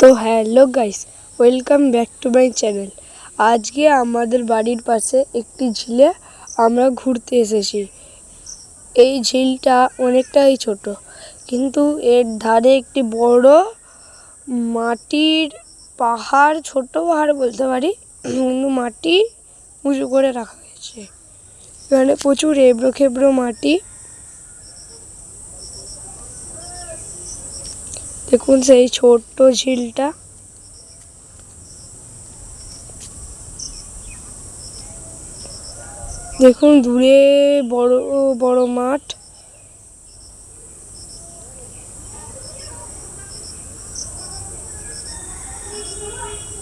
তো hello guys, welcome back to my channel. আজকে আমাদের বাড়ির পাশে একটি ঝিলে আমরা ঘুরতে এসেছি। এই ঝিলটা অনেকটাই ছোট, কিন্তু এর ধারে একটি বড় মাটির পাহাড়, ছোট পাহাড় বলতে পারি। কিন্তু মাটি উঁচু করে রাখা হয়েছে। এখানে প্রচুর এবড়ো খেবড়ো মাটি দেখুন সেই ছোট্ট ঝিলটা। দেখুন দূরে বড় বড় মাঠ।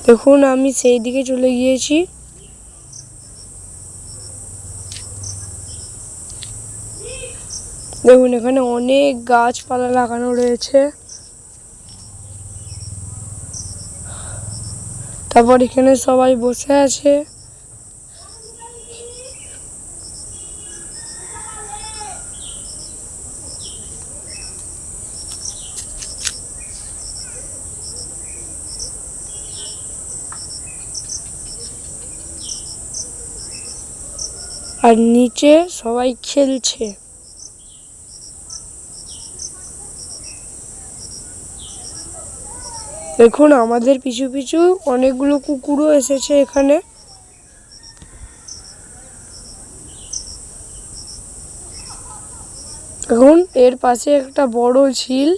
দেখুন আমি সেই দিকে চলে গিয়েছি। দেখুন এখানে অনেক গাছপালা লাগানো রয়েছে। তারপর এখানে সবাই বসে আছে। আর নিচে সবাই খেলছে। দেখুন, আমাদের পিছু পিছু অনেকগুলো কুকুরও এসেছে এখানে। এখন এর পাশে একটা বড় ঝিল।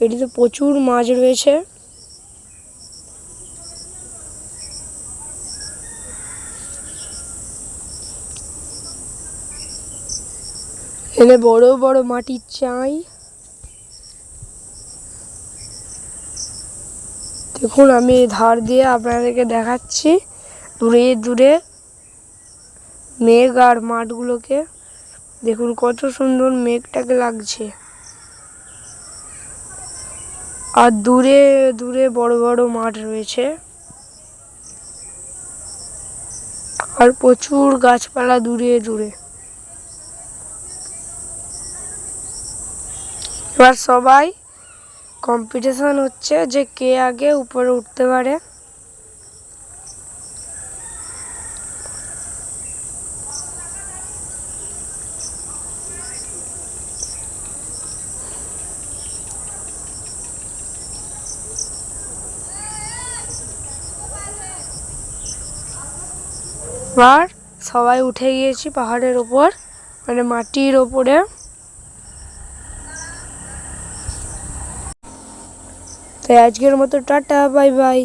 এটিতে প্রচুর মাছ রয়েছে। এখানে বড় বড় মাটির চাই। দেখুন, আমি ধার দিয়ে আপনাদেরকে দেখাচ্ছি। দূরে দূরে মেঘ আর মাঠগুলোকে। দেখুন, কত সুন্দর মেঘটাকে লাগছে। আর দূরে দূরে বড় বড় মাঠ রয়েছে। আর প্রচুর গাছপালা দূরে দূরে। এবার সবাই কম্পিটিশন হচ্ছে যে কে আগে উপরে উঠতে পারে। এবার সবাই উঠে গিয়েছি পাহাড়ের ওপর মানে মাটির ওপরে। তাই আজকের মতো টাটা বাই বাই।